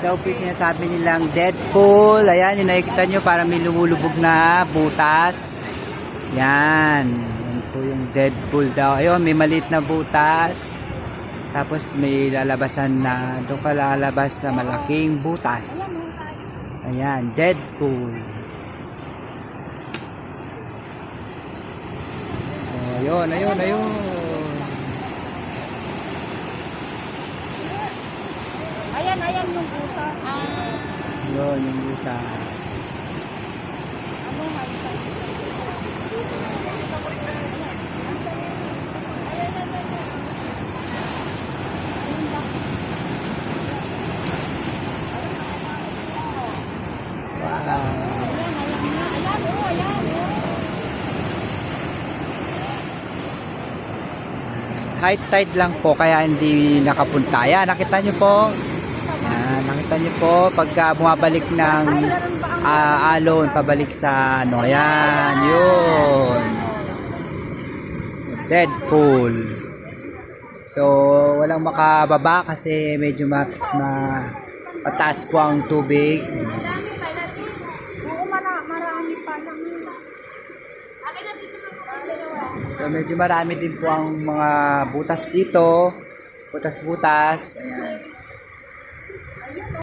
daw po sinasabi nilang Deadpool. Ayan, yung nakikita nyo para may lumulubog na butas. Yan. Yan po yung Deadpool daw. Ayun, may maliit na butas. Tapos may lalabasan na doon ka lalabas sa malaking butas. Ayan, Deadpool. So, ayun, ayun, ayun. Ayan, ayan yung puta. Ayun, yung butas. Ano? Wow. Ayan, ayan, oh. High tide lang po kaya hindi nakapunta. Yan, nakita nyo po. Yan, nakita nyo po pagka bumabalik ng ah, alon pabalik sa ano. Yan, yun. Deadpool. So, walang makababa kasi medyo ma, ma pataas po ang tubig. So medyo marami din po ang mga butas dito. Butas-butas. Ayan.